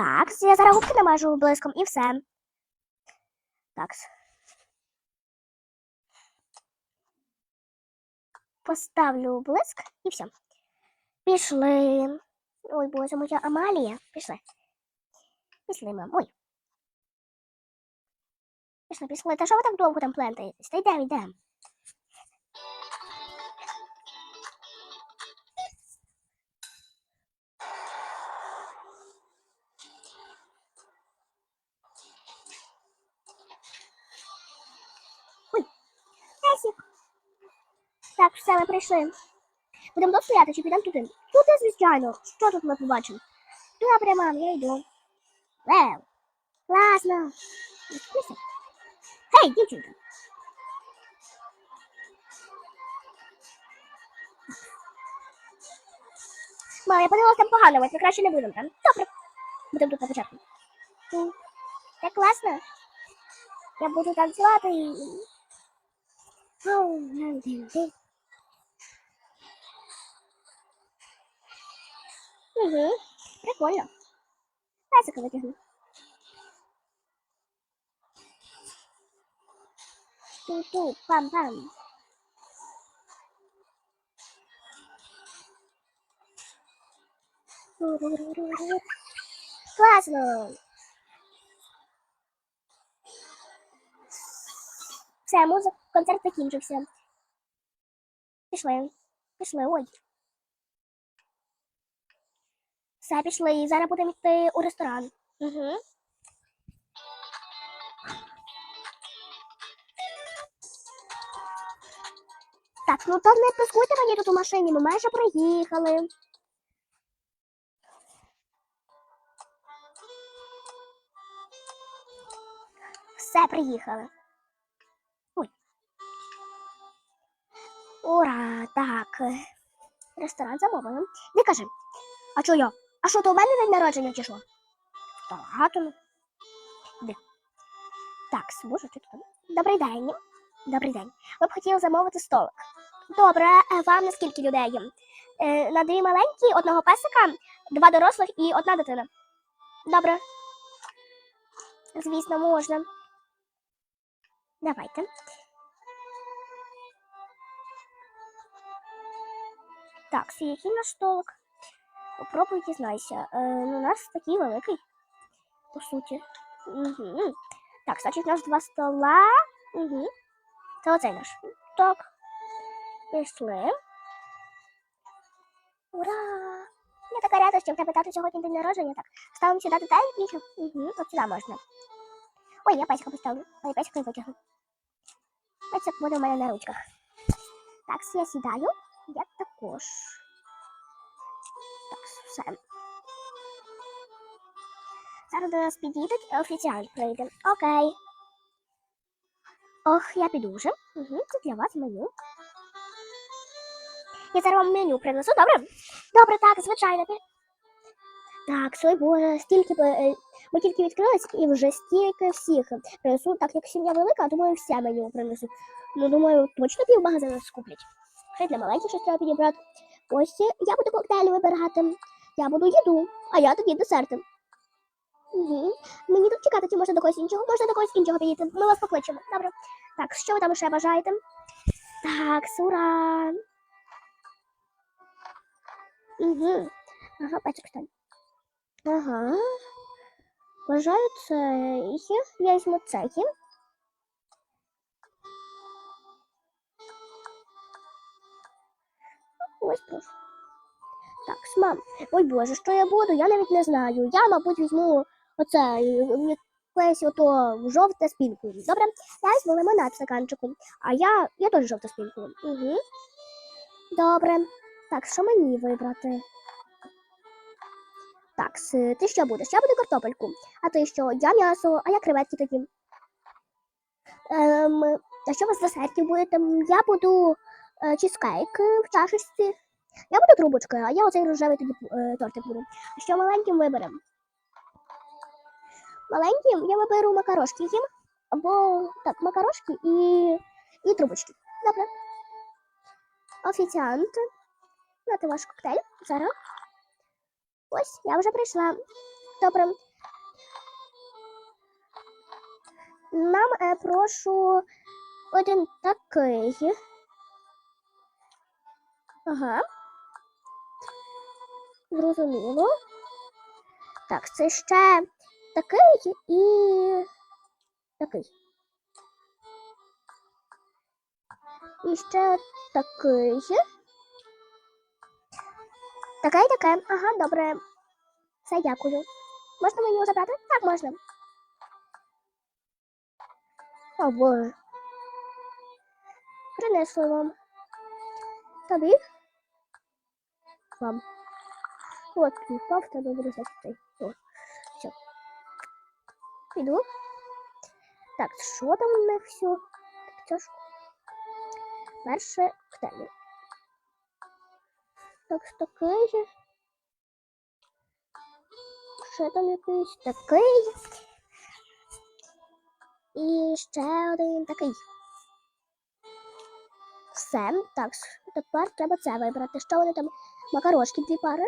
Так, я зараз губки намажу блиском і все. Так. Поставлю блиск і все. Пішли. Ой, боже, моя Амалія. Пішли. Пішли, мам. Ой. Пішли, пішли. Та що ви так довго там плентаєтесь? Та йдемо, йдемо. Все, прийшли. Будемо тут стояти чи підемо туди? Туди, звичайно. Що тут ми побачимо? Добре, мам, я йду. Вау. Класно. Гей, дівчинка. Мам, я подивилася там погано, ми краще не будемо там. Добре. Будемо тут на початку. Так класно. Я буду танцювати. Оу, Угу, прикольно. Песика витягну. Ту-ту, пам-пам. Класно. Все, музик, концерт закінчився. Пішли. Пішли, ой. Все, пішли. Зараз будемо йти у ресторан. Угу. Так, ну то не пискуйте мені тут у машині, ми майже проїхали. Все, приїхали. Ой. Ура! Так. Ресторан замовили. Не кажи. А чого я? А що то у мене день народження чи що? Та ну. Де? Так, боже, що тут? Добрий день. Добрий день. Ви б хотіли замовити столик. Добре, е, вам на скільки людей? Е, на дві маленькі, одного песика, два дорослих і одна дитина. Добре. Звісно, можна. Давайте. Так, який наш столик? Попробуй дізнайся. Е, ну, у нас такий великий, по суті. Угу. Так, значить, у нас два стола. Угу. Це оцей наш. Так. Пішли. Ура! Я така рада, що в тебе тато сьогодні день народження. Так, ставимо сюди деталі більше. Угу. От сюди можна. Ой, я песика поставлю. Ой, песик не витягну. Песик буде у мене на ручках. Так, я сідаю. Я також. Все. Зараз до нас підійдуть офіціант прийде. Окей. Ох, я піду вже. Угу, це для вас меню. Я зараз вам меню принесу, добре? Добре, так, звичайно. Так, свой боже, стільки е, ми тільки відкрились і вже стільки всіх принесу. Так як сім'я велика, думаю, все меню принесу. Ну, думаю, точно пів магазину скуплять. Ще для маленьких щось треба підібрати. Ось я буду коктейлі вибирати. Я буду їду, а я тоді десерти. Угу. Мені тут чекати, чи можна до когось іншого, можна до когось іншого підійти. Ми вас покличемо. Добре. Так, що ви там ще бажаєте? Так, сура. Угу. Ага, печик стань. Ага. Бажаю цей. Я візьму цей. Ось прошу. Так, мам. Ой Боже, що я буду? Я навіть не знаю. Я, мабуть, візьму оце е, якесь ото жовте з пінкою. Добре? Я візьму лимонад в стаканчику. А я, я теж жовте з. Угу. Добре. Так, що мені вибрати? Так, ти що будеш? Я буду картопельку. А ти що? Я м'ясо, а я креветки тоді. Ем, а що у вас з десертів буде? Я буду е, чизкейк в чашечці. Я буду трубочкою, а я оцей рожевий тоді е, тортик буду. Що маленьким виберемо? Маленьким я виберу макарошки їм. Або так, макарошки і і трубочки. Добре. Офіціант. Дати ваш коктейль. Зараз. Ось, я вже прийшла. Добре. Нам е, прошу один такий. Ага. Зрозуміло. Так, це ще такий і такий. І ще такий. Таке і таке. Ага, добре. Все, дякую. Можна мені його забрати? Так, можна. О, Боже. Принесли вам. Тобі? Вам. От, твій впав, в тебе цей. О, все. Піду. Так, що там у них все? Так, це ж перше. Так, такий же. Ще там якийсь такий. І ще один такий. Все. Так, тепер треба це вибрати. Що вони там? Макарошки дві пари.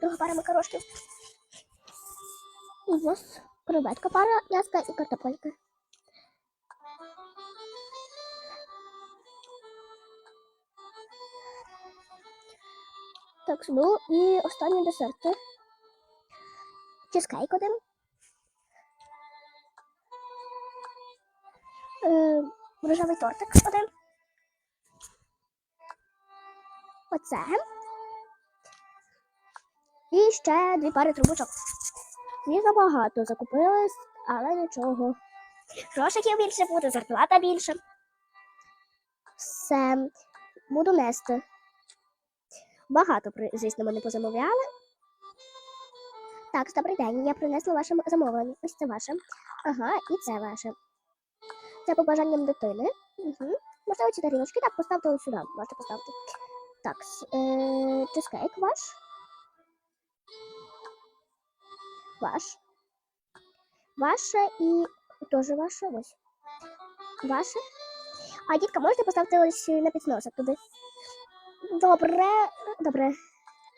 Друга пара макарошків. І ось креветка пара, м'яска і картопелька. Так, ну і останні десерти. Чизкейк один. Е, рожевий тортик один. Оце. І ще дві пари трубочок. Звісно, багато закупились, але нічого. Грошиків більше буде, зарплата більше. Все, буду нести. Багато, звісно, мене позамовляли. Так, добрий день. Я принесла ваше замовлення. Ось це ваше. Ага, і це ваше. Це по бажанням дитини. Угу. Можливо, ці тарілочки. Так, поставте сюди. Можете поставити. Так, е- чизкейк ваш. Ваш. Ваше і теж ваше. Ось. Ваше. А дітка, можете поставити ось на підносок туди? Добре, добре.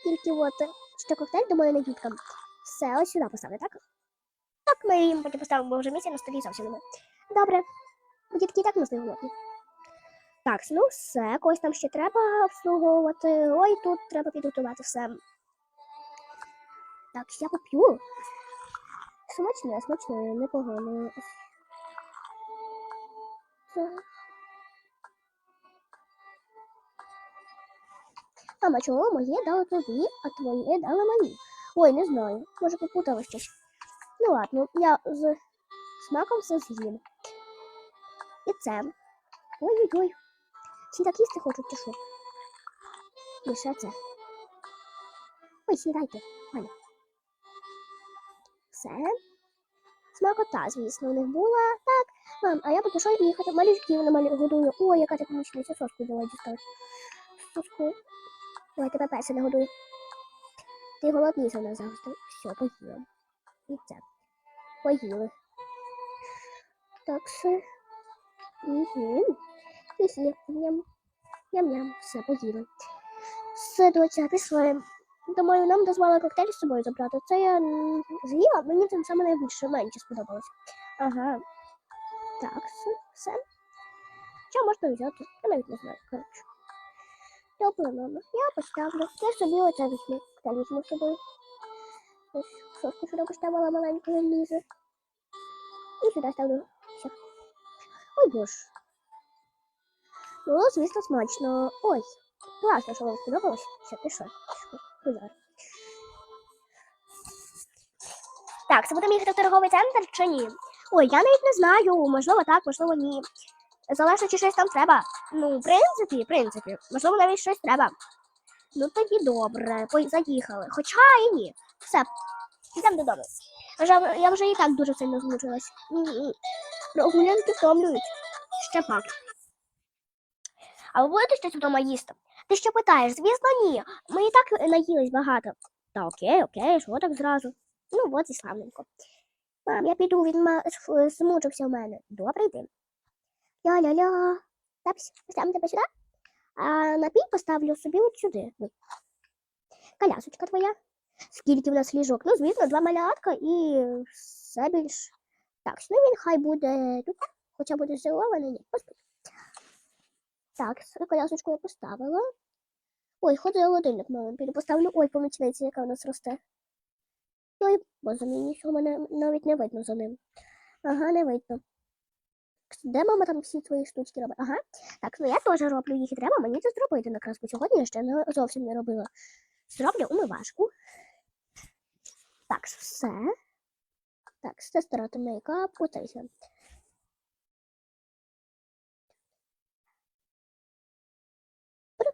Тільки от ще коктейль, думаю, не діткам. Все, ось сюди поставити, так? Так, ми їм потім поставимо, вже місця на столі зовсім немає. Добре. Дітки так нас не голодні. Так, ну все, когось там ще треба обслуговувати. Ой, тут треба підготувати все. Так, я поп'ю. Смачне, смачне, непогано. Мама, чого моє дали тобі, а твоє дали мені? Ой, не знаю. Може попутала щось. Ну ладно, я з смаком все з'їм. І це. Ой-ой-ой. Всі так їсти хочуть, чи що? І ще це. Ой, сідайте, Валя. Все. Смакота, звісно, у них була. Так, мам, а я поки що їхати. Малюків на годую. Ой, яка ти помічниця, соску давай дістати. Соску. Ой, тебе перше не годую. Ти голодніша на завжди. Все, поїла. І це. Поїли. Так все. Угу. Хі-хі. Ням. Ням-ням. Все, поїли. Все, доця, пішли. Думаю, нам дозволили коктейль з собою забрати. Це я з'їла, мені це саме найбільше менше сподобалось. Ага. Так, все. Що можна взяти? Я навіть не знаю, коротше. Добре, мама. Я поставлю. Я собі оце візьму. Та візьму з собою. Ось соску сюди поставила маленьку лізе. І сюди ставлю. Все. Ой, боже. Ну, звісно, смачно. Ой, класно, що вам сподобалось. Все, пішов. Так, це будемо їхати в торговий центр чи ні? Ой, я навіть не знаю. Можливо, так, можливо, ні. Залежно, чи щось там треба. Ну, в принципі, в принципі, можливо, навіть щось треба. Ну тоді добре, заїхали. Хоча і ні. Все, йдемо додому. Я вже і так дуже сильно змучилась. Прогулянки втомлюють. Ще пак. А ви будете щось вдома їсти? Ти що питаєш? Звісно, ні. Ми і так наїлись багато. Та окей, окей, що так зразу? Ну, от і славненько. Мам, я піду, він ма- с- змучився в мене. Добре, йди. Ля-ля-ля. Тапсь, поставимо тебе сюди. А напій поставлю собі от сюди. Колясочка твоя. Скільки в нас ліжок? Ну, звісно, два малятка і все більш. Так, ну він хай буде тут, хоча буде зелований, ні, господи. Так, колясочку я поставила. Ой, ходи холодильник, мама, піду поставлю. Ой, помічниця, яка у нас росте. Ой, бо за мені нічого мене навіть не видно за ним. Ага, не видно. Де мама там всі твої штучки робить? Ага. Так, ну я теж роблю їх і треба мені це зробити накраз, бо сьогодні я ще зовсім не робила. Зроблю умивашку. Так, все. Так, це старати мейкап, оце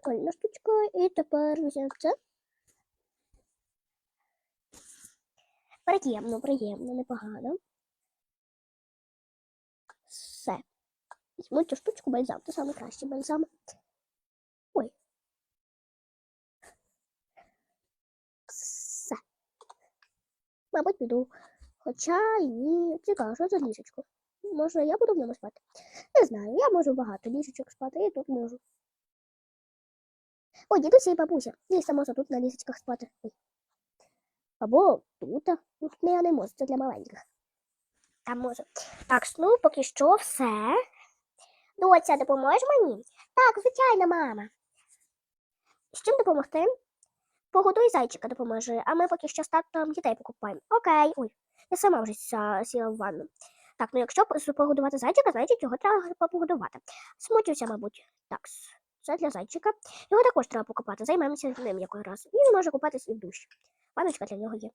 Прикольна штучка. І тепер візьмемо це. Приємно, приємно, непогано. Все. Візьму цю штучку бальзам, це саме кращий бальзам. Ой. Все. Мабуть, піду. Хоча ні, цікаво, що за ліжечко. Може, я буду в ньому спати? Не знаю, я можу багато ліжечок спати, і тут можу. Ой, дідуся і бабуся. Їй може тут на ліжечках спати. Або тут. Ну, Тут не можу, це для маленьких. Там можу. Так, ну поки що все. Доця, допоможеш мені? Так, звичайно, мама. З чим допомогти? Погодуй зайчика допоможе, а ми поки що з татом дітей покупаємо. Окей, ой, я сама вже сіла в ванну. Так, ну якщо погодувати зайчика, значить його треба погодувати. Смучився, мабуть. Так, с- це для зайчика. Його також треба покупати. Займемося ним якось раз. Він може купатись і в душі. Ванночка для нього є.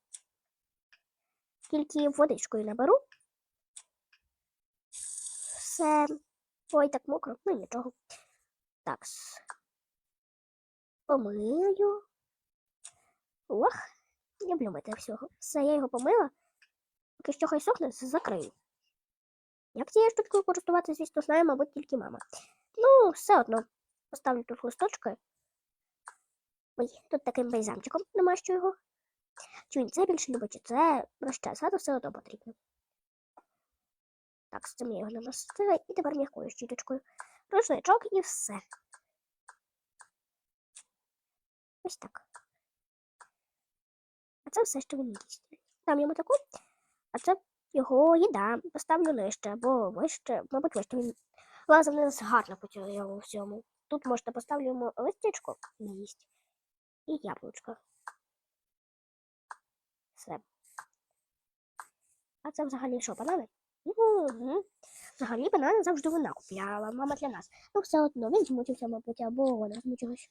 Тільки водичкою наберу. Все. Ой, так мокро, ну нічого. Так. Помию. Ох, люблю мити всього. Все, я його помила. Поки що хай сохне, закрию. Як цією штучкою користуватися, звісно, знає, мабуть, тільки мама. Ну, все одно. Поставлю тут листочки. Ой, тут таким бальзамчиком намащу його. Чи він це більше любить, чи це розчесати все одно потрібно. Так, з цим я його намастила і тепер м'якою щіточкою. Рушничок і все. Ось так. А це все, що він їсть. Дам йому таку, а це його їда. Поставлю нижче, або вище, мабуть, вище. Він лазив не гарно по цьому всьому. Тут можете поставлю йому листячко не їсть. І яблучко. Все. А це взагалі що, банани? Угу. Взагалі банани завжди вона купляла, мама для нас. Ну, все одно він змучився, мабуть, або вона змучилась.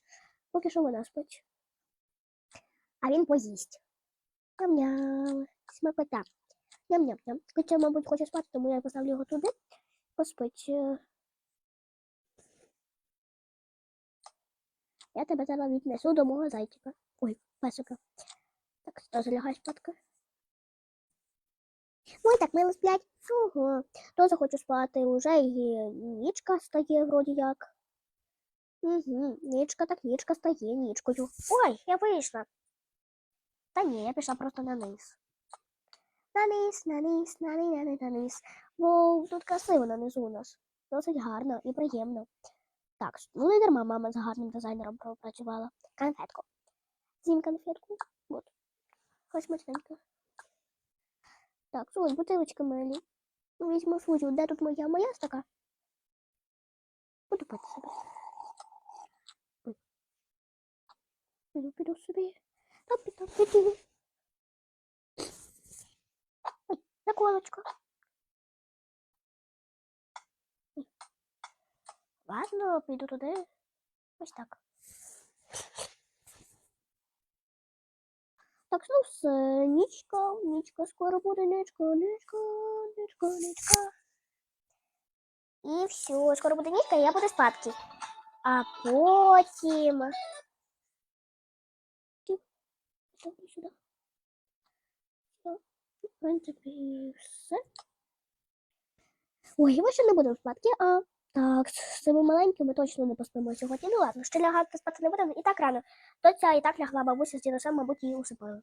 Поки що вона спить. А він поїсть. Ням-ням. Смакота. Ням-ням-ням. Хоча, мабуть, хоче спати, тому я поставлю його туди. Поспить. Я тебе зараз віднесу до мого зайчика. Ой, песика. Так, що залягай спадка. Ой, так мило сплять. Ого. То захочу спати. Уже і нічка стає вроді як. Угу, нічка так нічка стає нічкою. Ой, я вийшла. Та ні, я пішла просто на низ. На низ, на низ, на низ, на низ, на низ. Воу, тут красиво на низу у нас. Досить гарно і приємно. Так, ну не дарма мама з гарним дизайнером пропрацювала. Конфетку. З'їм конфетку. От. Ось смачненько. Так, ось бутилочка милі. Візьму свою. Де тут моя? Моя ж така? Буду пити собі. Піду, піду собі. Топі, топі, піду. Ой, наколочка. Ладно, піду туди. Ось так. Так, ну все, нічка, нічка, скоро буде нічка, нічка, нічка, нічка. І все, скоро буде нічка, і я буду спадки. А потім. Сюди. В принципі, все. Ой, я ще не буду в спадки, а так, з цими маленькими точно не поспимо сьогодні. Ну ладно, ще лягати спати не будемо. І так рано. Доця і так лягла бабуся з дідусем, мабуть, її усипали.